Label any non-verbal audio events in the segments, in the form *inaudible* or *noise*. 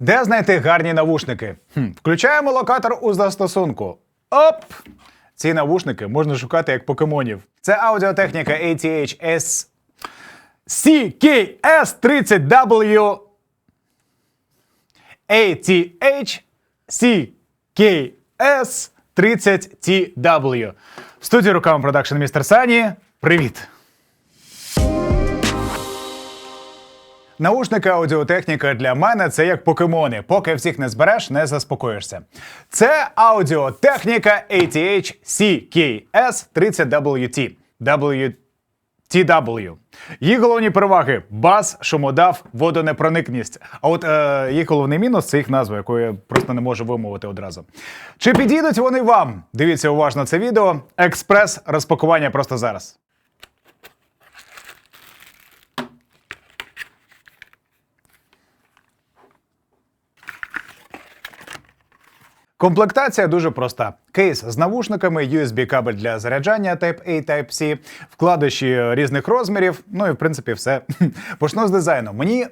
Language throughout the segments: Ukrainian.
Де знайти гарні навушники? Хм, включаємо локатор у застосунку. Оп! Ці навушники можна шукати як покемонів. Це аудіотехніка ATH S CKS30W ATH CKS 30TW. В студії руками продакшн містер Сані. Привіт! Наушники аудіотехніка для мене це як покемони. Поки всіх не збереш, не заспокоїшся. Це аудіотехніка ATH CKS 30WT. WTW. Їх головні переваги бас, шумодав, водонепроникність. А от е, їх головний мінус це їх назва, яку я просто не можу вимовити одразу. Чи підійдуть вони вам? Дивіться уважно це відео. Експрес розпакування просто зараз. Комплектація дуже проста: кейс з навушниками, USB-кабель для заряджання Type-A, Type-C, вкладиші різних розмірів. Ну і в принципі все. *laughs* Почну з дизайну. Мені.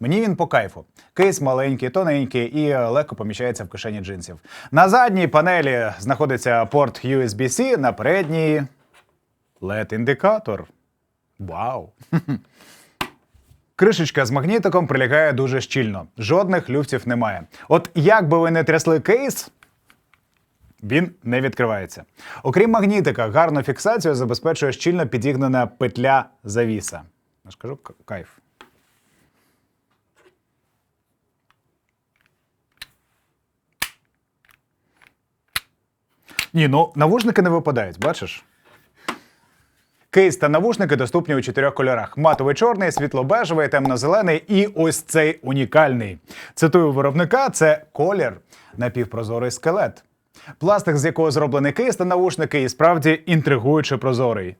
Мені він по кайфу. Кейс маленький, тоненький і легко поміщається в кишені джинсів. На задній панелі знаходиться порт USB-C, на передній LED-індикатор. Вау! *laughs* Кришечка з магнітиком прилягає дуже щільно. Жодних люфтів немає. От як би ви не трясли кейс, він не відкривається. Окрім магнітика, гарну фіксацію забезпечує щільно підігнана петля завіса. Я ж кайф. Ні, ну навушники не випадають, бачиш? Кейс та навушники доступні у чотирьох кольорах: матовий чорний, світло-бежевий, темно-зелений і ось цей унікальний. Цитую виробника: це колір напівпрозорий скелет. Пластик, з якого зроблений кейс та навушники, і справді інтригуюче прозорий.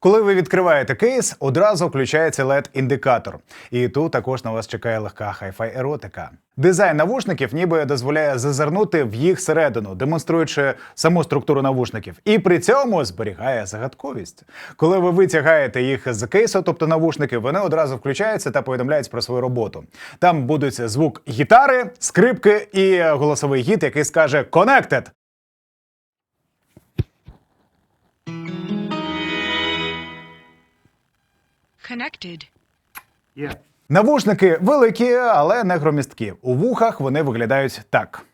Коли ви відкриваєте кейс, одразу включається LED-індикатор. І тут також на вас чекає легка хай-фай еротика. Дизайн навушників ніби дозволяє зазирнути в їх середину, демонструючи саму структуру навушників, і при цьому зберігає загадковість. Коли ви витягаєте їх з кейсу, тобто навушники, вони одразу включаються та повідомляють про свою роботу. Там будуть звук гітари, скрипки і голосовий гіт, який скаже «Connected». Connected. Навушники великі, але не громісткі. У вухах вони виглядають так.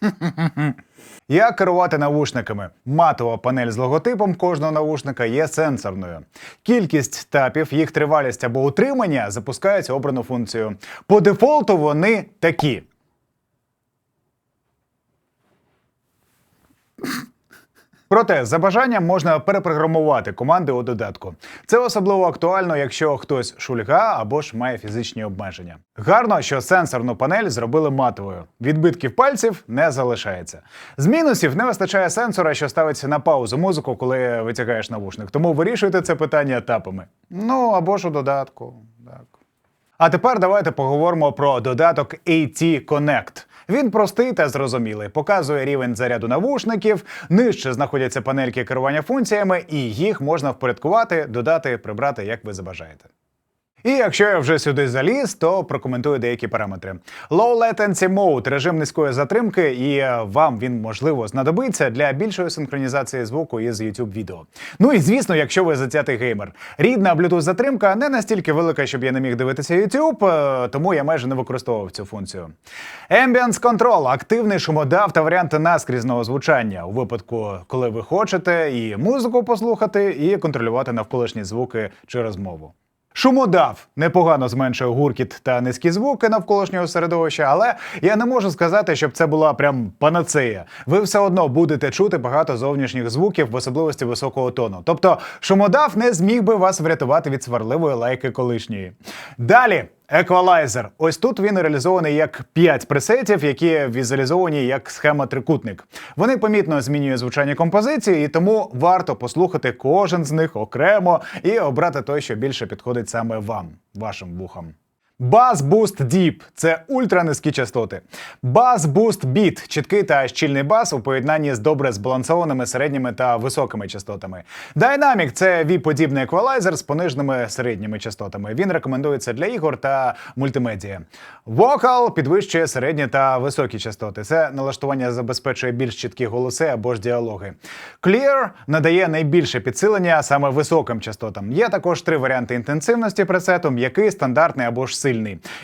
*laughs* Як керувати навушниками? Матова панель з логотипом кожного навушника є сенсорною. Кількість тапів, їх тривалість або утримання запускають обрану функцію. По дефолту вони такі. Проте за бажанням можна перепрограмувати команди у додатку. Це особливо актуально, якщо хтось шульга або ж має фізичні обмеження. Гарно, що сенсорну панель зробили матовою. Відбитків пальців не залишається. З мінусів не вистачає сенсора, що ставиться на паузу музику, коли витягаєш навушник. Тому вирішуйте це питання тапами. Ну або ж у додатку. Так. А тепер давайте поговоримо про додаток AT Connect. Він простий та зрозумілий, показує рівень заряду навушників, нижче знаходяться панельки керування функціями, і їх можна впорядкувати, додати, прибрати, як ви забажаєте. І якщо я вже сюди заліз, то прокоментую деякі параметри. Low Latency Mode – режим низької затримки, і е, вам він можливо знадобиться для більшої синхронізації звуку із YouTube відео. Ну і звісно, якщо ви затятий геймер. Рідна Bluetooth затримка не настільки велика, щоб я не міг дивитися YouTube, е, тому я майже не використовував цю функцію. Ambience Control – активний шумодав та варіант наскрізного звучання у випадку, коли ви хочете і музику послухати, і контролювати навколишні звуки чи розмову. Шумодав непогано зменшує гуркіт та низькі звуки навколишнього середовища, але я не можу сказати, щоб це була прям панацея. Ви все одно будете чути багато зовнішніх звуків, в особливості високого тону. Тобто, шумодав не зміг би вас врятувати від сварливої лайки колишньої. Далі. Еквалайзер. Ось тут він реалізований як 5 пресетів, які візуалізовані як схема трикутник. Вони помітно змінюють звучання композиції, і тому варто послухати кожен з них окремо і обрати той, що більше підходить саме вам, вашим вухам. Bass Boost Deep – це ультранизькі частоти. Bass Boost Beat – чіткий та щільний бас у поєднанні з добре збалансованими середніми та високими частотами. Dynamic – це V-подібний еквалайзер з пониженими середніми частотами. Він рекомендується для ігор та мультимедіа. Vocal підвищує середні та високі частоти. Це налаштування забезпечує більш чіткі голоси або ж діалоги. Clear надає найбільше підсилення саме високим частотам. Є також три варіанти інтенсивності пресету: м'який, стандартний або ж сильний.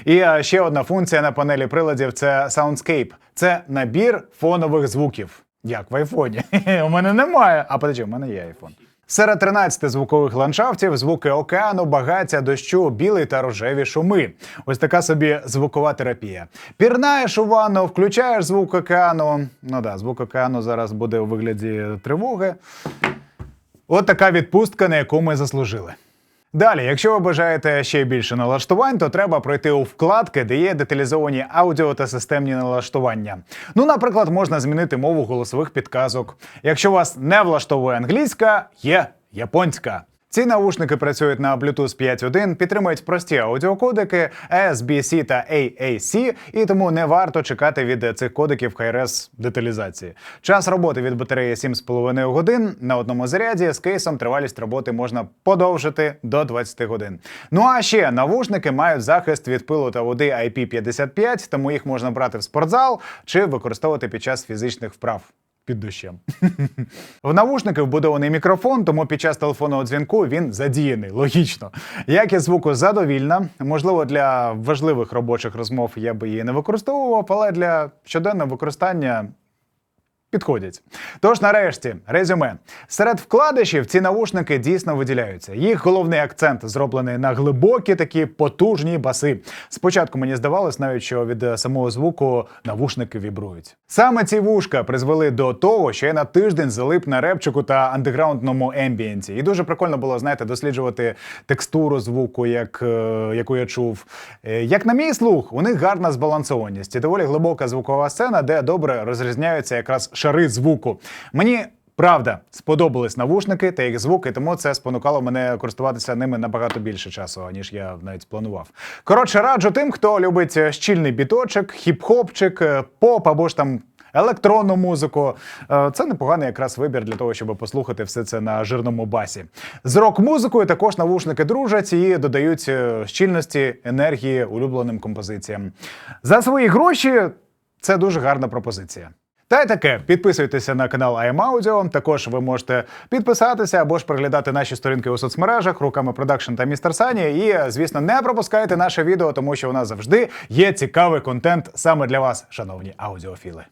І е, ще одна функція на панелі приладів це Soundscape. Це набір фонових звуків. Як в айфоні. *laughs* У мене немає. А подожди, у мене є айфон. Серед 13 звукових ландшафтів звуки океану, багаття, дощу, білий та рожеві шуми. Ось така собі звукова терапія. Пірнаєш у ванну, включаєш звук океану. Ну да, звук океану зараз буде у вигляді тривоги. От така відпустка, на яку ми заслужили. Далі, якщо ви бажаєте ще більше налаштувань, то треба пройти у вкладки, де є деталізовані аудіо та системні налаштування. Ну, наприклад, можна змінити мову голосових підказок. Якщо вас не влаштовує англійська, є японська. Ці наушники працюють на Bluetooth 5.1, підтримують прості аудіокодики SBC та AAC, і тому не варто чекати від цих кодиків Hi-Res деталізації. Час роботи від батареї 7,5 годин на одному заряді з кейсом тривалість роботи можна подовжити до 20 годин. Ну а ще навушники мають захист від пилу та води IP55, тому їх можна брати в спортзал чи використовувати під час фізичних вправ. Під дощем. *laughs* В навушники вбудований мікрофон, тому під час телефонного дзвінку він задіяний. Логічно. Якість звуку задовільна. Можливо, для важливих робочих розмов я би її не використовував, але для щоденного використання. Підходять. Тож, нарешті, резюме. Серед вкладишів ці навушники дійсно виділяються. Їх головний акцент зроблений на глибокі такі потужні баси. Спочатку мені здавалось навіть, що від е, самого звуку навушники вібрують. Саме ці вушка призвели до того, що я на тиждень залип на репчику та андеграундному ембієнті. І дуже прикольно було, знаєте, досліджувати текстуру звуку, як, е, яку я чув. Е, Як на мій слух, у них гарна збалансованість і доволі глибока звукова сцена, де добре розрізняються якраз шари звуку. Мені. Правда, сподобались навушники та їх звуки, тому це спонукало мене користуватися ними набагато більше часу, ніж я навіть планував. Коротше, раджу тим, хто любить щільний біточок, хіп-хопчик, е, поп або ж там. Електронну музику Е, це непоганий якраз вибір для того, щоб послухати все це на жирному басі. З рок-музикою також навушники дружать і додають е, щільності, енергії улюбленим композиціям. За свої гроші це дуже гарна пропозиція. Та й таке, підписуйтеся на канал Audio. Також ви можете підписатися або ж переглядати наші сторінки у соцмережах руками Продакшн та Містер Сані. І, звісно, не пропускайте наше відео, тому що у нас завжди є цікавий контент саме для вас, шановні аудіофіли.